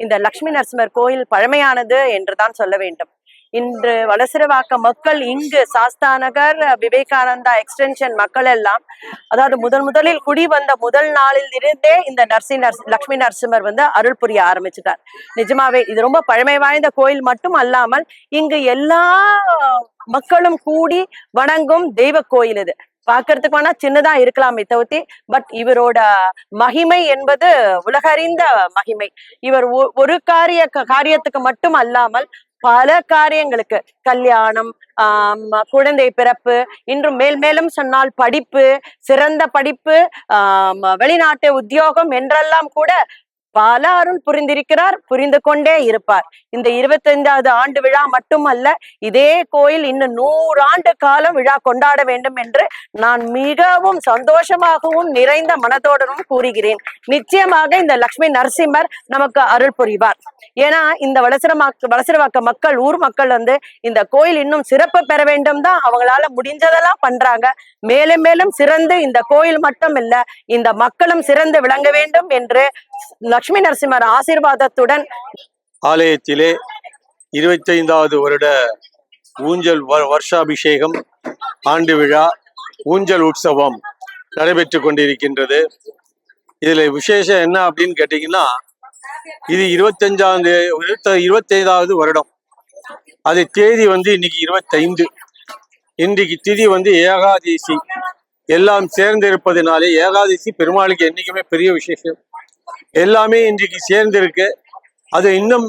இந்த லக்ஷ்மி நரசிம்மர் கோயில் பழமையானது என்றுதான் சொல்ல வேண்டும். இன்று வலசரவாக்க மக்கள் இங்கு சாஸ்தா நகர் விவேகானந்தா எக்ஸ்டென்ஷன் மக்கள் எல்லாம் அதாவது முதன் முதலில் குடி வந்த முதல் நாளில் இருந்தே இந்த நரசி நர்ஸ் லக்ஷ்மி நரசிம்மர் வந்து அருள் புரிய ஆரம்பிச்சிட்டார். நிஜமாவே இது ரொம்ப பழமை வாய்ந்த கோயில் மட்டும் அல்லாமல் இங்கு எல்லா மக்களும் கூடி வணங்கும் தெய்வ கோயில் இது. பார்க்கறதுக்கு வேணா சின்னதா இருக்கலாமே தவிர்த்தி பட் இவரோட மகிமை என்பது உலகறிந்த மகிமை. இவர் ஒரு காரிய காரியத்துக்கு மட்டும் அல்லாமல் பல காரியங்களுக்கு கல்யாணம் ஆஹ் குழந்தை பிறப்பு இன்றும் மேல் மேலும் சொன்னால் படிப்பு சிறந்த படிப்பு ஆஹ் வெளிநாட்டு உத்தியோகம் என்றெல்லாம் கூட பல அருள் புரிந்திருக்கிறார் புரிந்து கொண்டே இருப்பார். இந்த இருபத்தைந்தாவது ஆண்டு விழா மட்டுமல்ல இதே கோயில் இன்னும் நூறாண்டு காலம் விழா கொண்டாட வேண்டும் என்று நான் மிகவும் சந்தோஷமாகவும் நிறைந்த மனதோடனும் கூறுகிறேன். நிச்சயமாக இந்த லக்ஷ்மி நரசிம்மர் நமக்கு அருள் புரிவார். ஏன்னா இந்த வளசரமாக்க வளசரவாக்க மக்கள் ஊர் மக்கள் வந்து இந்த கோயில் இன்னும் சிறப்பு பெற வேண்டும் தான் அவங்களால முடிஞ்சதெல்லாம் பண்றாங்க. மேலும் மேலும் சிறந்து இந்த கோயில் மட்டும் இல்ல இந்த மக்களும் சிறந்து விளங்க வேண்டும் என்று லக்ஷ்மி நரசிம்மர் ஆசீர்வாதத்துடன் ஆலயத்திலே இருபத்தைந்தாவது வருட ஊஞ்சல் வருஷாபிஷேகம் ஆண்டு விழா ஊஞ்சல் உற்சவம் நடைபெற்று கொண்டிருக்கின்றது. இதுல விசேஷம் என்ன அப்படின்னு கேட்டீங்கன்னா இது இருபத்தஞ்சாம் இருபத்த- இருபத்தைந்தாவது வருடம். அது தேதி வந்து இன்னைக்கு இருபத்தைந்து. இன்றைக்கு திதி வந்து ஏகாதசி. எல்லாம் சேர்ந்திருப்பதினாலே ஏகாதசி பெருமாளுக்கு என்னைக்குமே பெரிய விசேஷம். எல்லாமே இன்றைக்கு சேர்ந்திருக்கு. அது இன்னும்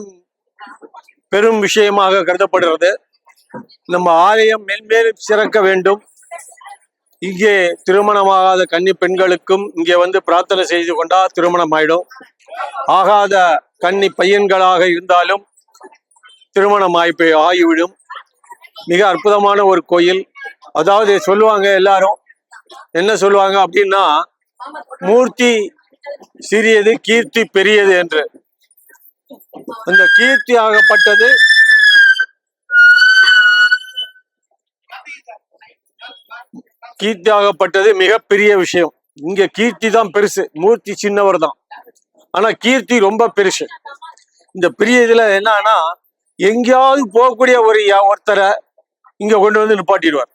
பெரும் விஷயமாக கருதப்படுகிறது. நம்ம ஆலயம் மென்மேலும் சிறக்க வேண்டும். இங்கே திருமணமாகாத கன்னி பெண்களுக்கும் இங்கே வந்து பிரார்த்தனை செய்து கொண்டா திருமணம் ஆயிடும் ஆகாத கன்னி பையன்களாக இருந்தாலும் திருமணம் ஆய்ப்பு ஆகிவிடும். மிக அற்புதமான ஒரு கோயில். அதாவது சொல்லுவாங்க எல்லாரும் என்ன சொல்லுவாங்க அப்படின்னா மூர்த்தி சிறியது கீர்த்தி பெரியது என்று. அந்த கீர்த்தி ஆகப்பட்டது. கீர்த்தி ஆகப்பட்டது மிகப்பெரிய விஷயம். இங்க கீர்த்தி தான் பெருசு. மூர்த்தி சின்னவர் தான். ஆனா கீர்த்தி ரொம்ப பெருசு. இந்த பெரிய இதுல என்னன்னா எங்கேயாவது போகக்கூடிய ஒரு ஒருத்தரை இங்க கொண்டு வந்து நிப்பாட்டிடுவார்.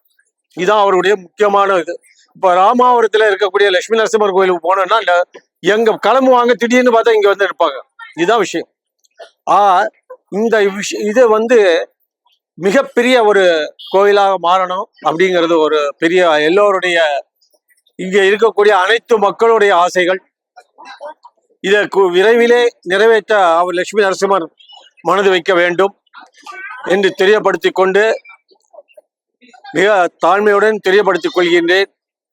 இதுதான் அவருடைய முக்கியமான இது. இப்ப ராமாவரத்துல இருக்கக்கூடிய லட்சுமி நரசிம்மர் கோயிலுக்கு போனோம்னா இந்த எங்க கிளம்புவாங்க திடீர்னு பார்த்தா இங்க வந்து இருப்பாங்க இதுதான் விஷயம். ஆ இந்த விஷயம் இது வந்து மிகப்பெரிய ஒரு கோயிலாக மாறணும் அப்படிங்கிறது ஒரு பெரிய எல்லோருடைய இங்க இருக்கக்கூடிய அனைத்து மக்களுடைய ஆசைகள். இதை கு- விரைவிலே நிறைவேற்ற அவர் லட்சுமி நரசிம்மர் மனது வைக்க வேண்டும் என்று தெரியப்படுத்தி கொண்டு மிக தாழ்மையுடன் தெரியப்படுத்திக் கொள்கின்றேன்.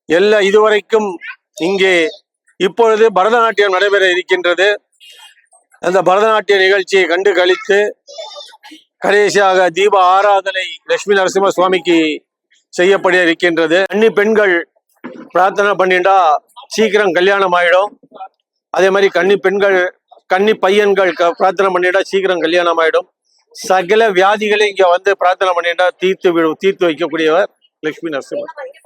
எல்லா இதுவரைக்கும் இங்கே இப்பொழுது பரதநாட்டியம் நடைபெற இருக்கின்றது. அந்த பரதநாட்டிய நிகழ்ச்சியை கண்டு கழித்து கடைசியாக தீப ஆராதனை லட்சுமி நரசிம்ம சுவாமிக்கு செய்யப்பட இருக்கின்றது. அன்னி பெண்கள் பிரார்த்தனை பண்ணிட்டா சீக்கிரம் கல்யாணம் ஆயிடும். அதே மாதிரி கன்னி பெண்கள் கன்னி பையன்கள் க- பிரார்த்தனை பண்ணிட்டா சீக்கிரம் கல்யாணம் ஆயிடும். சகல வியாதிகளை இங்க வந்து பிரார்த்தனை பண்ணிட்டா தீர்த்து விடும் தீர்த்து வைக்கக்கூடியவர் லட்சுமி நரசிம்மர்.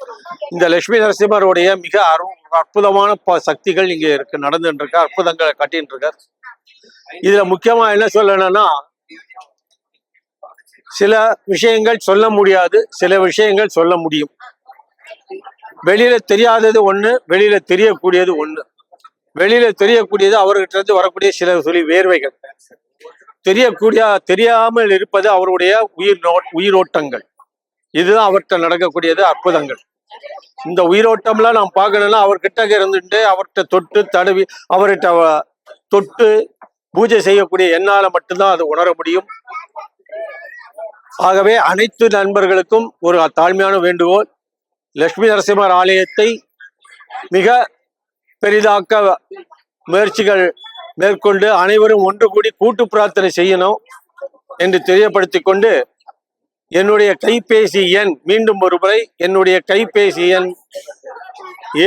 இந்த லட்சுமி நரசிம்மருடைய மிக அரு அற்புதமான சக்திகள் இங்க இருக்கு நடந்துட்டு இருக்க அற்புதங்களை கட்டின்னு இருக்கார் இதுல முக்கியமா என்ன சொல்லணும்னா சில விஷயங்கள் சொல்ல முடியாது சில விஷயங்கள் சொல்ல முடியும். வெளியில தெரியாதது ஒண்ணு வெளியில தெரியக்கூடியது ஒண்ணு. வெளியில தெரியக்கூடியது அவர்கிட்ட இருந்து வரக்கூடிய சில சொல்லி வேர்வைகள். தெரியக்கூடிய தெரியாமல் இருப்பது அவருடைய உயிர் நோ உயிரோட்டங்கள். இதுதான் அவர்கிட்ட நடக்கக்கூடியது அற்புதங்கள். இந்த உயிரோட்டம்லாம் நாம் பார்க்கணும்னா அவர்கிட்ட இருந்துட்டு அவர்கிட்ட தொட்டு தடவி அவர்கிட்ட தொட்டு பூஜை செய்யக்கூடிய என்னால மட்டும்தான் அது உணர முடியும். ஆகவே அனைத்து நண்பர்களுக்கும் ஒரு தாழ்மையான வேண்டுகோள். லட்சுமி நரசிம்மர் ஆலயத்தை மிக பெரிதாக்க முயற்சிகள் மேற்கொண்டு அனைவரும் ஒன்று கூடி கூட்டு பிரார்த்தனை செய்யணும் என்று தெரியப்படுத்திக் கொண்டு என்னுடைய கைபேசி எண் மீண்டும் ஒரு முறை என்னுடைய கைபேசி எண்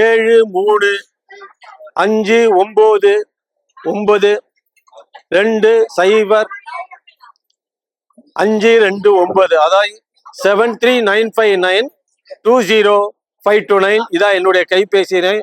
ஏழு மூணு அஞ்சு ஒம்பது ஒன்பது ரெண்டு சைபர் அஞ்சு ரெண்டு ஒன்பது அதாவது seven three nine five nine two zero five two nine இதான் என்னுடைய கைபேசி எண்.